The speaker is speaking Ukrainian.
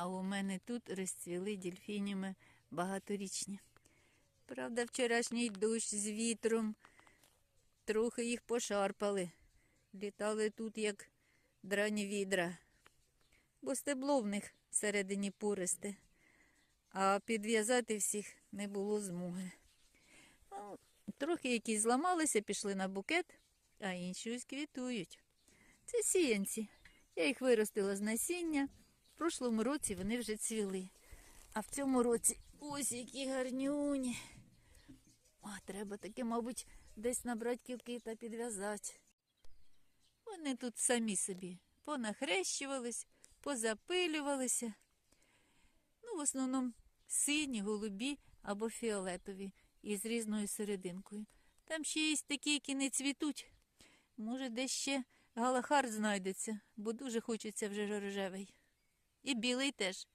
А у мене тут розцвіли дельфініми багаторічні. Правда, вчорашній дощ з вітром трохи їх пошарпали. Літали тут, як драні відра, бо стебло в них всередині пористе, а підв'язати всіх не було змоги. Ну, трохи якісь зламалися, пішли на букет, а інші ось квітують. Це сіянці. Я їх виростила з насіння. В прошлому році вони вже цвіли. А в цьому році ось які гарнюні. О, треба таке, мабуть, десь набрати кілки та підв'язати. Вони тут самі собі понахрещувались, позапилювалися. Ну, в основному сині, голубі або фіолетові із різною серединкою. Там ще є такі, які не цвітуть. Може, десь ще галахар знайдеться, бо дуже хочеться вже рожевий. І білий теж.